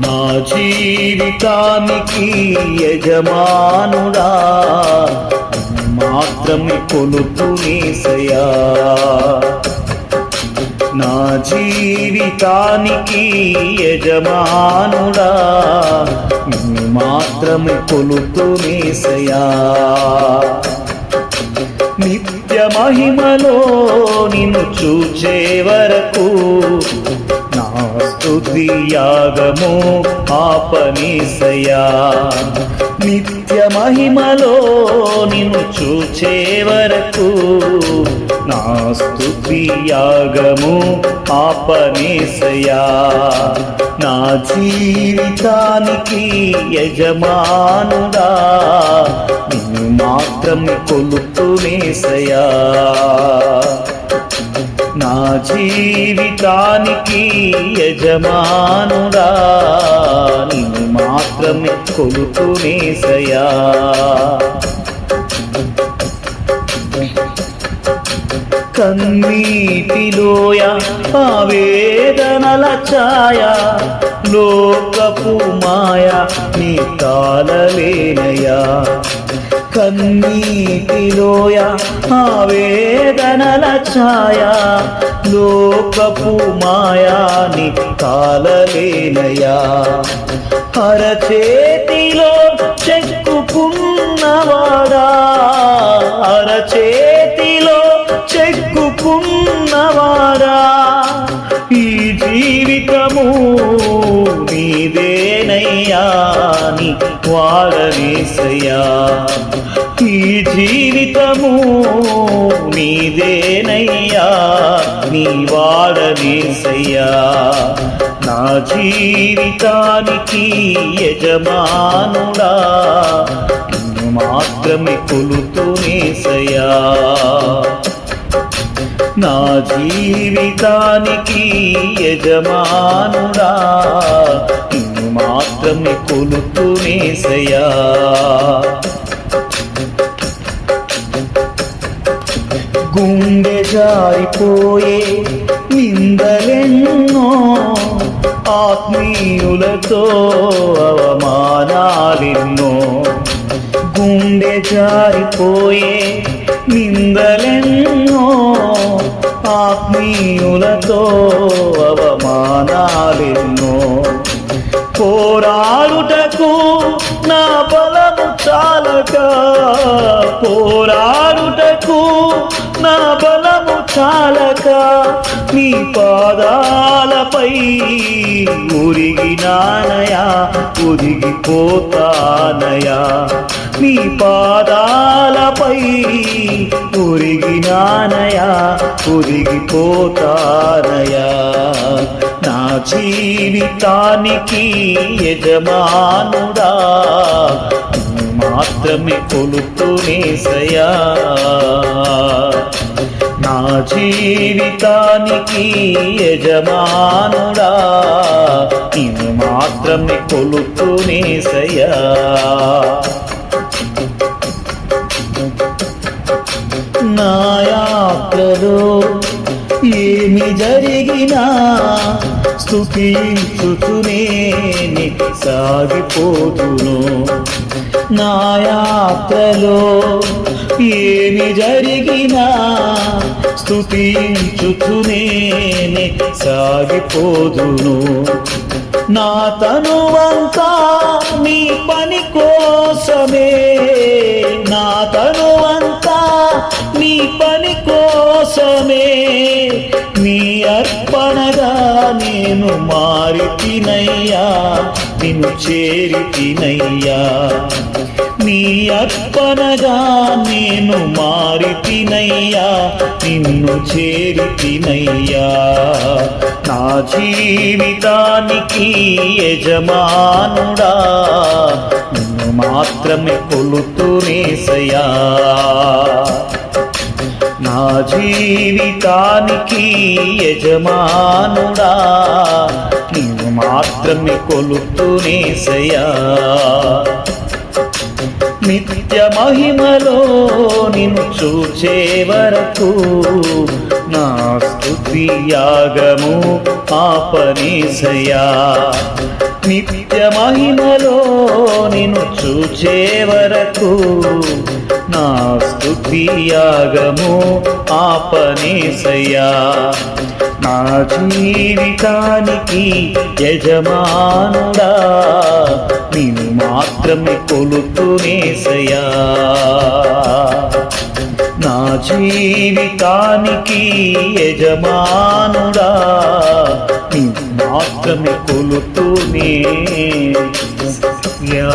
నా జీవితానికి యజమానుడా మాత్రమే కొలుతునేసయా నా జీవితానికి యజమానుడా మాత్రమే మాత్రమే కొలుతునేసయా నిత్య మహిమలో నిన్ను చూచే వరకు స్తుతి యాగము ఆపనీసయా. నిత్య మహిమలో నిన్ను చూచే వరకు నా స్తుతి యాగము ఆపనేసయా. నా జీవితానికి యజమానుడా నిన్ను మాత్రం కొలుపునేసయా. నా జీవితానికి యజమానుడా నిన్ను మాత్రమే కొలుతునేసయా కన్నీటిలోయ ఆవేదనల ఛాయ లోకపు మాయ నీ తాళలేనయా. కన్నీటిలోయ ఆవేదనల ఛాయ లోకపు మాయాని కాలలేనయా అరచేతిలో చెక్కుకున్నవాడా అరచేతిలో చెక్కుకున్నవాడా ఈ జీవితము వాడవేసయా ఈ జీవితము నీదేనయ్యా. నీ వాడవేసయ్యా. నా జీవితానికి యజమానుడా. నిన్ను మాత్రమే కొలుతునేసయా నా జీవితానికి యజమానుడా. మాత్రమే కొలుతునేసయా గుండె జారిపోయే నిందలెన్నో ఆత్మీయులతో అవమానాలెన్నో. గుండె జారిపోయే నిందలెన్నో ఆత్మీయులతో పోరాడుటకు నా బలము చాలక. పోరాడుటకు నా బలము చాలక. నీ పాదాలపై ఉరిగినానయా ఉరిగిపోతానయా నీ పాదాలపై ఉరిగినానయా ఉరిగిపోతానయా జీవితానికి యజమానుడా. నువ్వు మాత్రమే కొలుతునేసయా నా జీవితానికి యజమానుడా. నువ్వు మాత్రమే కొలుతునేసయా నా యాత్రలో ఏమి జరిగినా స్థుతించుతునే సాగిపోతును. నా యాత్రలో ఏమి జరిగినా స్థుతించుతునే సాగిపోదును. నా తనువంతా నేను మారి తినయ్యా నిన్ను చేరి తినయ్యా నీ అర్పణగా నేను మారి తినయ్యా నిన్ను చేరి తినయ్యా నా జీవితానికి యజమానుడా నిన్ను మాత్రమే కొలుతునేసయా నా జీవితానికి యజమానుడా నిన్ను మాత్రమే కొలుతునేసయా నిత్య మహిమలో నిన్ను చూచే వరకు నా స్థుతి యాగము ఆపనేసయా నిత్య మహిమలో నిన్ను చూచే వరకు నా స్థుతియాగము ఆపనేసయ్యా. నా జీవితానికి యజమానుడా నేను మాత్రమే కొలుతునేసయ్యా నా జీవితానికి యజమానుడా నీవు మాత్రమే కొలుతూనే యా